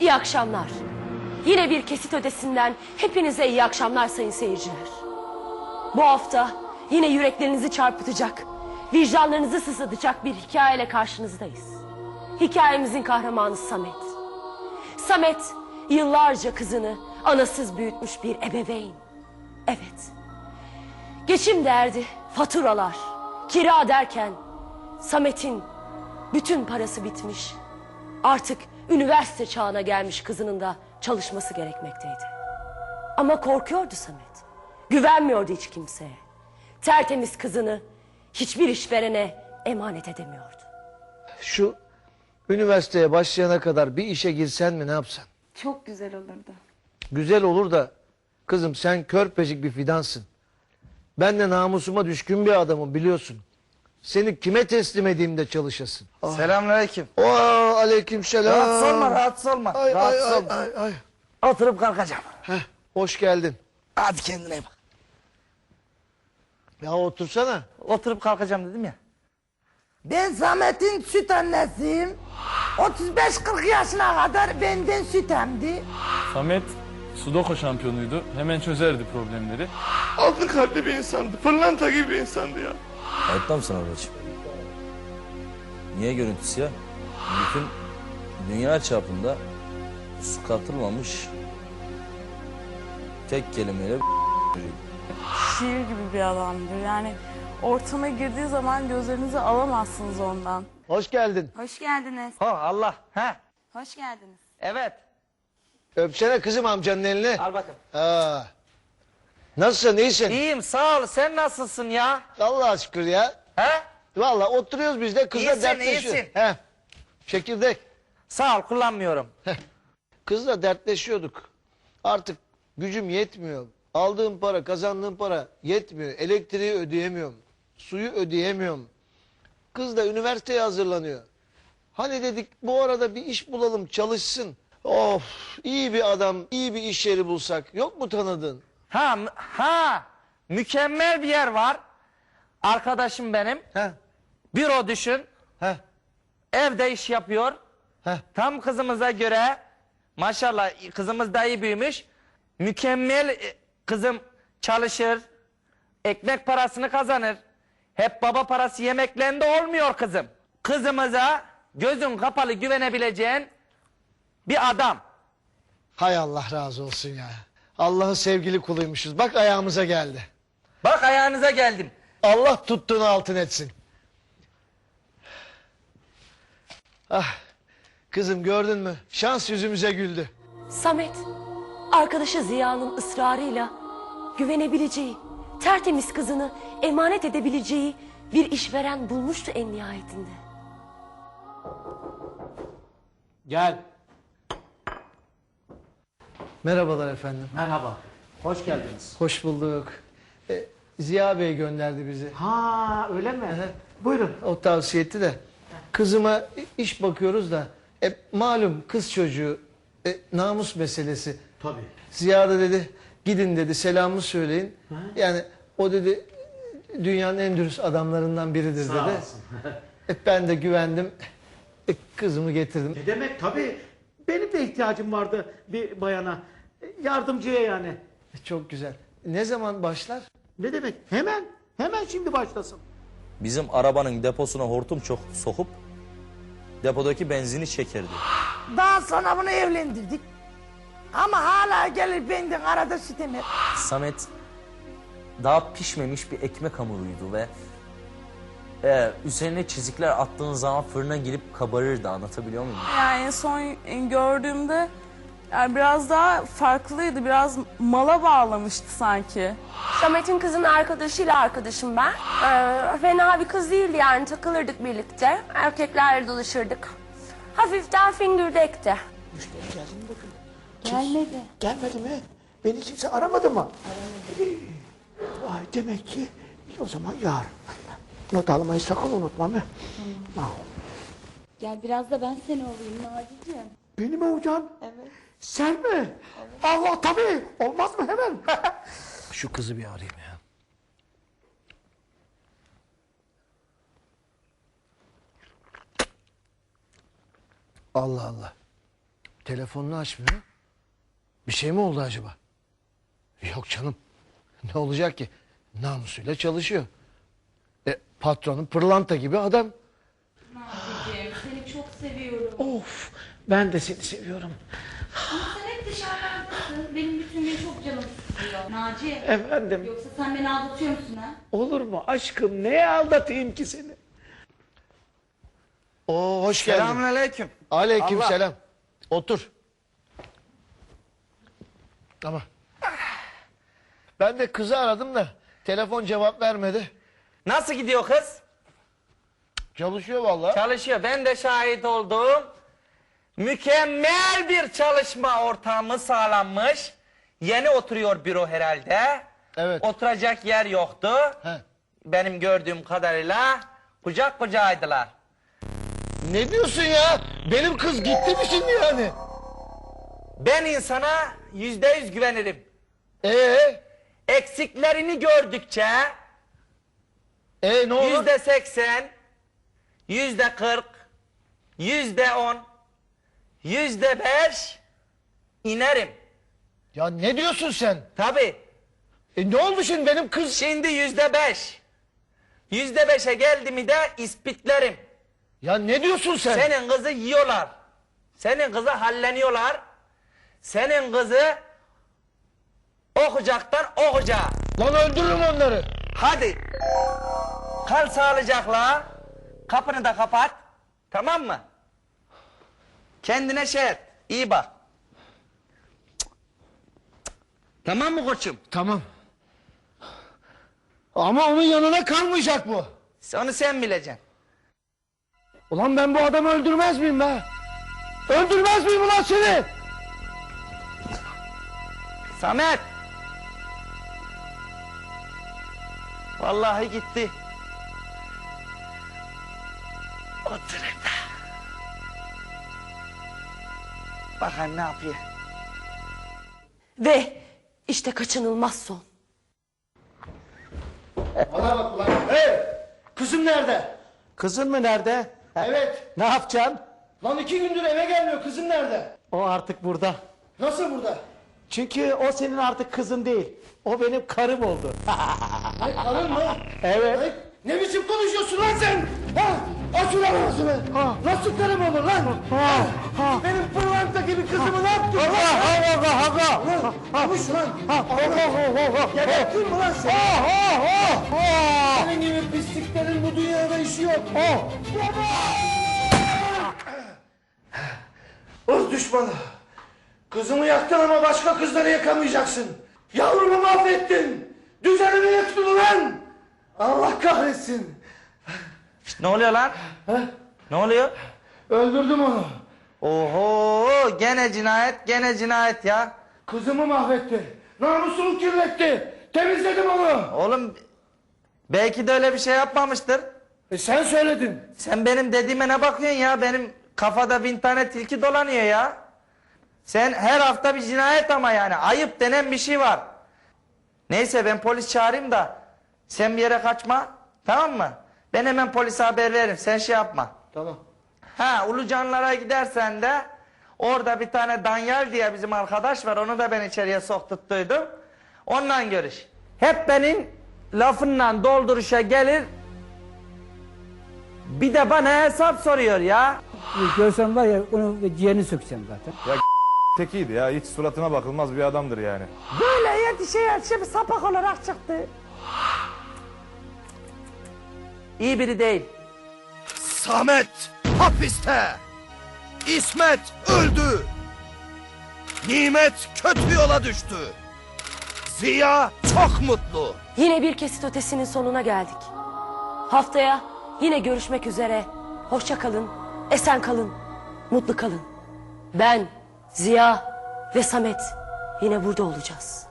İyi akşamlar. Yine bir kesit ötesinden hepinize iyi akşamlar sayın seyirciler. Bu hafta yine yüreklerinizi çarpıtacak, vicdanlarınızı sızlatacak bir hikayeyle karşınızdayız. Hikayemizin kahramanı Samet. Samet yıllarca kızını anasız büyütmüş bir ebeveyn. Evet. Geçim derdi, faturalar, kira derken Samet'in bütün parası bitmiş. Artık üniversite çağına gelmiş kızının da çalışması gerekmekteydi. Ama korkuyordu Samet. Güvenmiyordu hiç kimseye. Tertemiz kızını hiçbir işverene emanet edemiyordu. Şu üniversiteye başlayana kadar bir işe girsen mi ne yapsan? Çok güzel olurdu. Güzel olur da kızım sen körpecik bir fidansın. Ben de namusuma düşkün bir adamım biliyorsun. Seni kime teslim edeyim de çalışasın? Selamünaleyküm. Oo, aleyküm selam. Rahatsız olma, rahatsız olma. Ay, ay, rahatsız ay, olma. ay, ay. Oturup kalkacağım. Heh, hoş geldin. Hadi kendine bak. Ya otursana. Oturup kalkacağım dedim ya. Ben Samet'in süt annesiyim. 35-40 yaşına kadar benden süt emdi. Samet Sudoku şampiyonuydu. Hemen çözerdi problemleri. Altın kalpli bir insandı. Pırlanta gibi bir insandı ya. Hayatta mısın ablacığım? Niye görüntüsü ya? Bütün dünya çapında su katılmamış tek kelimeyle Şiir gibi bir adamdır. Yani ortama girdiği zaman gözlerinizi alamazsınız ondan. Hoş geldin. Hoş geldiniz. Ha Allah. Ha. Hoş geldiniz. Evet. Öpsene kızım amcanın elini. Al bakın. Aa. Nasılsın iyisin? İyiyim sağ ol. Sen nasılsın ya? Allah'a şükür ya. He? Valla oturuyoruz biz de kızla İyisin, dertleşiyor. iyisin. He. Çekirdek. Sağ ol kullanmıyorum. Kızla dertleşiyorduk. Artık gücüm yetmiyor. Aldığım para, kazandığım para yetmiyor. Elektriği ödeyemiyorum. Suyu ödeyemiyorum. Kız da üniversiteye hazırlanıyor. Hani dedik bu arada bir iş bulalım çalışsın. Of iyi bir adam, iyi bir iş yeri bulsak. Yok mu tanıdığın? Ha ha. Mükemmel bir yer var. Arkadaşım benim. He, Büro düşün. he, Evde iş yapıyor. he. Tam kızımıza göre maşallah kızımız da iyi büyümüş. Mükemmel e, kızım çalışır. Ekmek parasını kazanır. Hep baba parası yemeklerinde olmuyor kızım. Kızımıza gözün kapalı güvenebileceğin bir adam. Hay Allah razı olsun ya. Allah'ın sevgili kuluymuşuz. Bak ayağımıza geldi. Bak ayağınıza geldim. Allah tuttuğunu altın etsin. Ah, kızım gördün mü? Şans yüzümüze güldü. Samet, arkadaşı Ziya'nın ısrarıyla güvenebileceği, tertemiz kızını emanet edebileceği bir işveren bulmuştu en nihayetinde. Gel. Merhabalar efendim. Merhaba. Hoş geldiniz. Hoş bulduk. E, Ziya Bey gönderdi bizi. Ha öyle mi? Buyurun. O tavsiye etti de. Kızıma iş bakıyoruz da. E, malum kız çocuğu. E, namus meselesi. Tabii. Ziya da dedi gidin dedi selamımı söyleyin. Yani o dedi dünyanın en dürüst adamlarından biridir Sağ dedi. olasın. E, ben de güvendim. E, kızımı getirdim. Ne demek tabii. Benim de ihtiyacım vardı bir bayana. Yardımcıya yani. Çok güzel. Ne zaman başlar? Ne demek? Hemen. Hemen şimdi başlasın. bizim arabanın deposuna hortum çok sokup depodaki benzini çekerdi. Daha sonra bunu evlendirdik. Ama hala gelir benden arada süt emer. Samet daha pişmemiş bir ekmek hamuruydu ve e, üzerine çizikler attığın zaman fırına girip kabarırdı anlatabiliyor muyum? Yani en son gördüğümde yani biraz daha farklıydı. Biraz mala bağlamıştı sanki. Samet'in kızın arkadaşıyla arkadaşım ben. Ee, fena bir kız değildi yani takılırdık birlikte. Erkeklerle dolaşırdık. Hafiften fingürdekti. Gelmedi. Gelmedi mi? Beni kimse aramadı mı? Aramadı. Vay demek ki o zaman yarın. Not almayı sakın unutma mı? Tamam. Gel biraz da ben seni olayım Naci'ciğim. Beni mi Hocam? Evet. Sen mi? Allah tabii. Olmaz mı hemen? Şu kızı bir arayayım ya. Allah Allah. telefonunu açmıyor. Bir şey mi oldu acaba? Yok canım. Ne olacak ki? Namusuyla çalışıyor. E, patronu pırlanta gibi adam. Nacicim seni çok seviyorum. Of ben de seni seviyorum. Ama sen hep dışarılardasın. Benim bütün gün çok canım sıkılıyor. Naci. Efendim Yoksa sen beni aldatıyor musun ha? olur mu aşkım neye aldatayım ki seni? Oo hoş geldin. Selamünaleyküm. Aleyküm Allah. selam. Otur. Tamam. Ben de kızı aradım da telefon cevap vermedi. Nasıl gidiyor kız? Çalışıyor vallahi. Çalışıyor. Ben de şahit oldum. Mükemmel bir çalışma ortamı sağlanmış. Yeni oturuyor büro herhalde. Evet. Oturacak yer yoktu. He. Benim gördüğüm kadarıyla kucak kucağıydılar. Ne diyorsun ya? Benim kız gitti mi şimdi yani? Ben insana yüzde yüz güvenirim. Ee, Eksiklerini gördükçe e ne olur? yüzde seksen, yüzde kırk, yüzde on, yüzde beş inerim. Ya ne diyorsun sen? Tabii. E ne oldu şimdi benim kız? Şimdi yüzde beş. Yüzde beşe geldi mi de ispitlerim. Ya ne diyorsun sen? Senin kızı yiyorlar. Senin kızı halleniyorlar. Senin kızı o kucaktan o kucağa. Lan öldürürüm onları. Hadi. Kal sağlıcakla. Kapını da kapat. Tamam mı? Kendine şey et. İyi bak. Tamam mı koçum? Tamam. Ama onun yanına kalmayacak bu. Onu sen bileceksin. Ulan ben bu adamı öldürmez miyim be? Öldürmez miyim ulan seni? Samet. Vallahi gitti. Otur Bakın ne yapıyor. Ve işte kaçınılmaz son. Bana bak ulan. Hey! Kızım nerede? Kızın mı nerede? Evet. Ne yapacaksın? Lan iki gündür eve gelmiyor. Kızım nerede? O artık burada. Nasıl burada? Çünkü o senin artık kızın değil. O benim karım oldu. Ay karın mı? Evet. Ay, ne biçim konuşuyorsun lan sen? Ha? Aç ulan ağzını. Nasıl karım olur lan? Ha? Benim pırlanta gibi kızımı ne yaptın? Allah Allah Allah Allah. Konuş lan. Gebertin mi lan seni? Senin gibi pisliklerin bu dünyada işi yok. Öz düşmanı. Kızımı yaktın ama başka kızları yakamayacaksın. Yavrumu mahvettin. Düzenimi yıktın ulan. Allah kahretsin. Ne oluyor lan? Ne oluyor? Öldürdüm onu. Oho gene cinayet gene cinayet ya. Kızımı mahvetti. Namusumu kirletti. Temizledim onu. Oğlum belki de öyle bir şey yapmamıştır. E sen söyledin. Sen benim dediğime ne bakıyorsun ya? Benim kafada bin tane tilki dolanıyor ya. Sen her hafta bir cinayet ama yani ayıp denen bir şey var. Neyse ben polis çağırayım da sen bir yere kaçma tamam mı? Ben hemen polise haber veririm sen şey yapma. Tamam. Ha Ulucanlara gidersen de orada bir tane Danyal diye bizim arkadaş var onu da ben içeriye soktuttuydum. Ondan görüş. Hep benim lafından dolduruşa gelir bir de bana hesap soruyor ya. Görsem var ya onu ciğerini sökeceğim zaten. Tekiydi ya hiç suratına bakılmaz bir adamdır yani. Böyle yetişe yetişe bir sapak olarak çıktı. İyi biri değil. Samet hapiste. İsmet öldü. Nimet kötü yola düştü. Ziya çok mutlu. Yine bir kesit ötesinin sonuna geldik. Haftaya yine görüşmek üzere. Hoşça kalın, esen kalın, mutlu kalın. Ben, Ziya ve Samet yine burada olacağız.